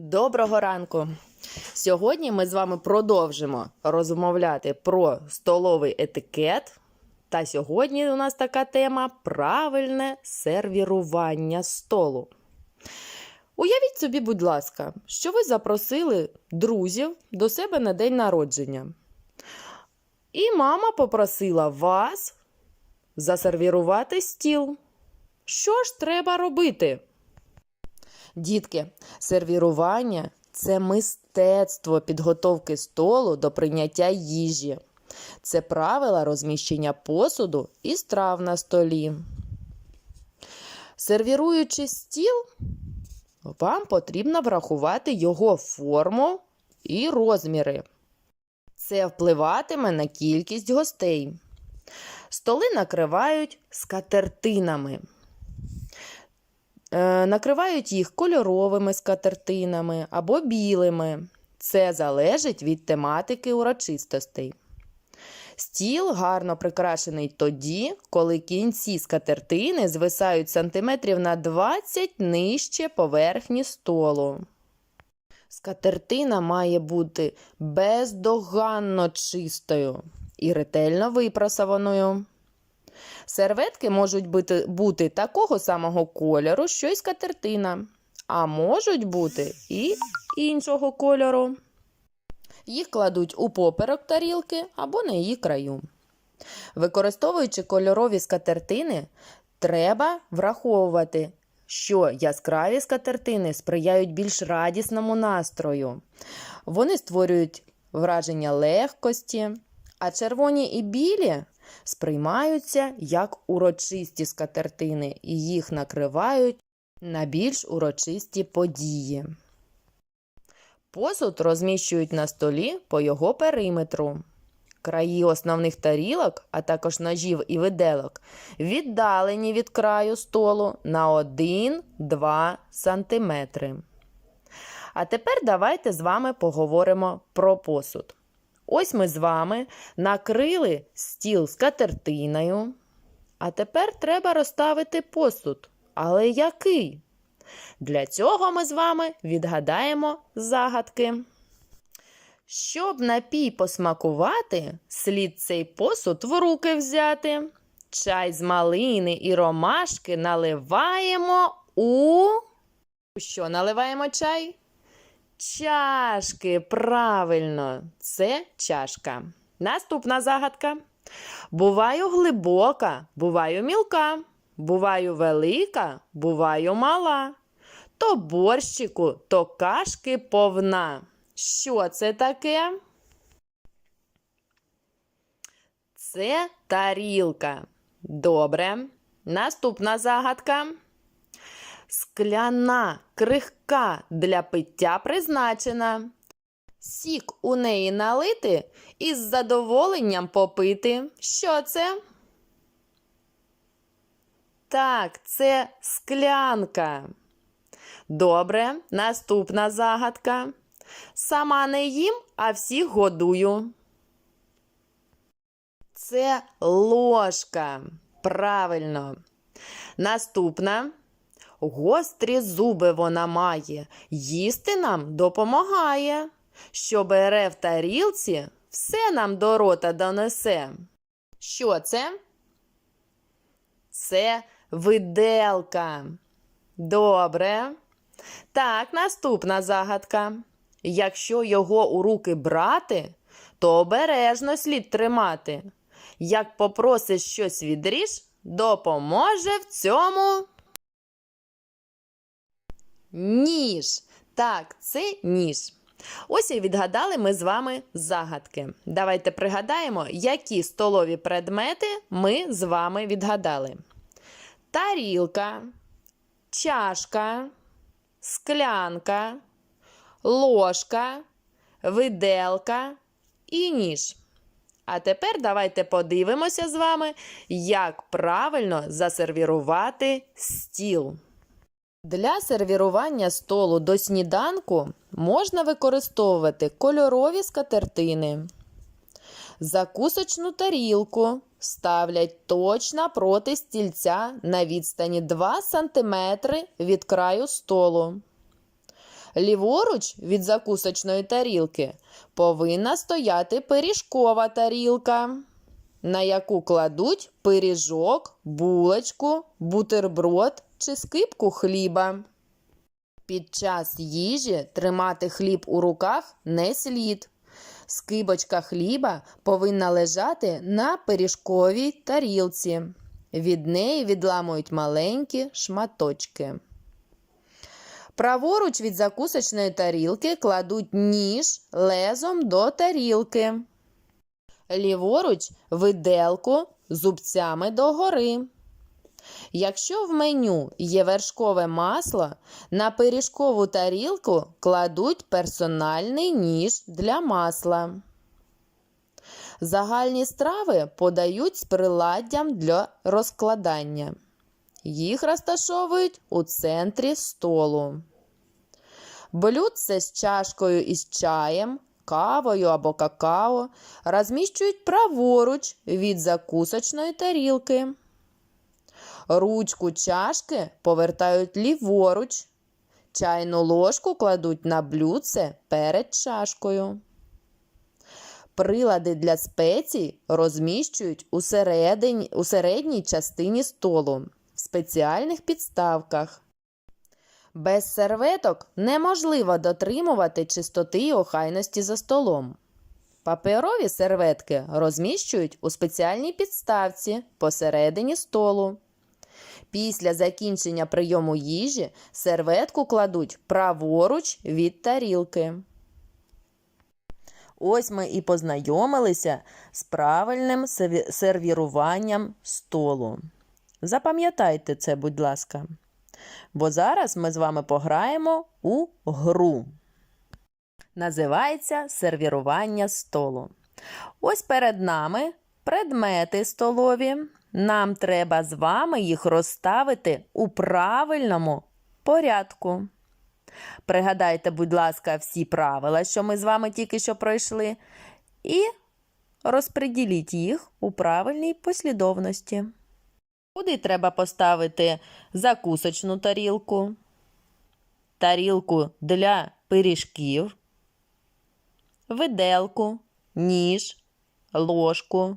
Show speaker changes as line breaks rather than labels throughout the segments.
Доброго ранку! Сьогодні ми з вами продовжимо розмовляти про столовий етикет. Та сьогодні у нас така тема правильне сервірування столу. Уявіть собі, будь ласка, що ви запросили друзів до себе на день народження. І мама попросила вас засервірувати стіл. Що ж треба робити? Дітки, сервірування це мистецтво підготовки столу до прийняття їжі. Це правила розміщення посуду і страв на столі. Сервіруючи стіл, вам потрібно врахувати його форму і розміри. Це впливатиме на кількість гостей. Столи накривають скатертинами. Е, накривають їх кольоровими скатертинами або білими. Це залежить від тематики урочистостей. Стіл гарно прикрашений тоді, коли кінці скатертини звисають сантиметрів на 20 нижче поверхні столу. Скатертина має бути бездоганно чистою і ретельно випрасованою. Серветки можуть бути, бути такого самого кольору, що й скатертина, а можуть бути і іншого кольору. Їх кладуть у поперек тарілки або на її краю. Використовуючи кольорові скатертини, треба враховувати, що яскраві скатертини сприяють більш радісному настрою. Вони створюють враження легкості, а червоні і білі сприймаються як урочисті скатертини і їх накривають на більш урочисті події. Посуд розміщують на столі по його периметру. Краї основних тарілок, а також ножів і виделок, віддалені від краю столу на 1-2 см. А тепер давайте з вами поговоримо про посуд. Ось ми з вами накрили стіл скатертиною. А тепер треба розставити посуд. Але який? Для цього ми з вами відгадаємо загадки. Щоб напій посмакувати, слід цей посуд в руки взяти. Чай з малини і ромашки наливаємо. У що наливаємо чай? Чашки, правильно, це чашка. Наступна загадка. Буваю глибока, буваю мілка, буваю велика, буваю мала. То борщику, то кашки повна. Що це таке? Це тарілка. Добре. Наступна загадка. Скляна, крихка для пиття призначена. Сік у неї налити і з задоволенням попити. Що це? Так, це склянка. Добре, наступна загадка. Сама не їм, а всіх годую. Це ложка. Правильно. Наступна. Гострі зуби вона має, їсти нам допомагає. Що бере в тарілці, все нам до рота донесе. Що це? Це виделка. Добре. Так, наступна загадка. Якщо його у руки брати, то обережно слід тримати. Як попросиш щось відріж, допоможе в цьому. Ніж. Так, це ніж. Ось і відгадали ми з вами загадки. Давайте пригадаємо, які столові предмети ми з вами відгадали: тарілка, чашка, склянка, ложка, виделка і ніж. А тепер давайте подивимося з вами, як правильно засервірувати стіл. Для сервірування столу до сніданку можна використовувати кольорові скатертини. Закусочну тарілку ставлять точно проти стільця на відстані 2 см від краю столу. Ліворуч від закусочної тарілки повинна стояти пиріжкова тарілка, на яку кладуть пиріжок, булочку, бутерброд чи скипку хліба. Під час їжі тримати хліб у руках не слід. Скибочка хліба повинна лежати на пиріжковій тарілці. Від неї відламують маленькі шматочки. Праворуч від закусочної тарілки кладуть ніж лезом до тарілки. Ліворуч виделку зубцями догори. Якщо в меню є вершкове масло, на пиріжкову тарілку кладуть персональний ніж для масла. Загальні страви подають з приладдям для розкладання. Їх розташовують у центрі столу. Блюдце з чашкою із чаєм, кавою або какао розміщують праворуч від закусочної тарілки. Ручку чашки повертають ліворуч. Чайну ложку кладуть на блюдце перед чашкою. Прилади для спецій розміщують у, середині, у середній частині столу в спеціальних підставках. Без серветок неможливо дотримувати чистоти і охайності за столом. Паперові серветки розміщують у спеціальній підставці посередині столу. Після закінчення прийому їжі серветку кладуть праворуч від тарілки. Ось ми і познайомилися з правильним сервіруванням столу. Запам'ятайте це, будь ласка. Бо зараз ми з вами пограємо у гру. Називається сервірування столу. Ось перед нами предмети столові. Нам треба з вами їх розставити у правильному порядку. Пригадайте, будь ласка, всі правила, що ми з вами тільки що пройшли, і розподіліть їх у правильній послідовності. Куди треба поставити закусочну тарілку, тарілку для пиріжків, виделку, ніж, ложку,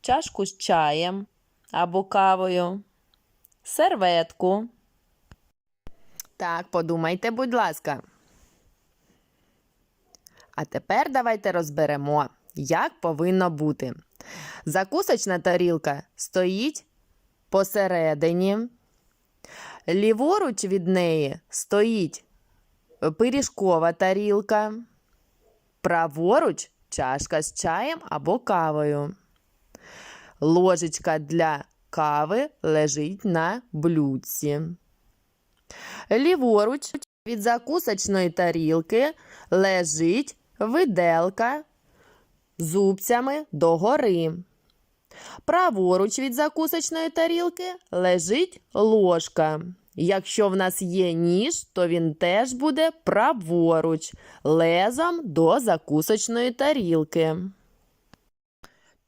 чашку з чаєм або кавою, серветку. Так, подумайте, будь ласка. А тепер давайте розберемо, як повинно бути. Закусочна тарілка стоїть посередині. Ліворуч від неї стоїть пиріжкова тарілка. Праворуч чашка з чаєм або кавою. Ложечка для кави лежить на блюдці. Ліворуч від закусочної тарілки лежить виделка зубцями догори. Праворуч від закусочної тарілки лежить ложка. Якщо в нас є ніж, то він теж буде праворуч, лезом до закусочної тарілки.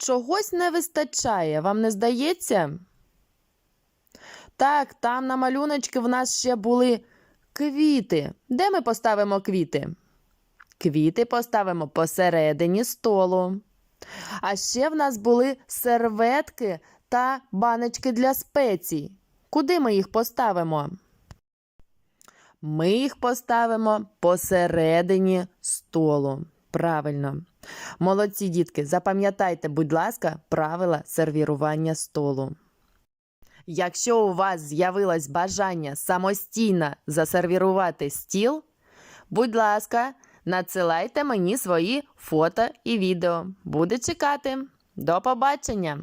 Чогось не вистачає, вам не здається? Так, там на малюночки в нас ще були квіти. Де ми поставимо квіти? Квіти поставимо посередині столу. А ще в нас були серветки та баночки для спецій. Куди ми їх поставимо? Ми їх поставимо посередині столу. Правильно. Молодці дітки, запам'ятайте, будь ласка, правила сервірування столу. Якщо у вас з'явилось бажання самостійно засервірувати стіл, будь ласка, надсилайте мені свої фото і відео. Буду чекати. До побачення!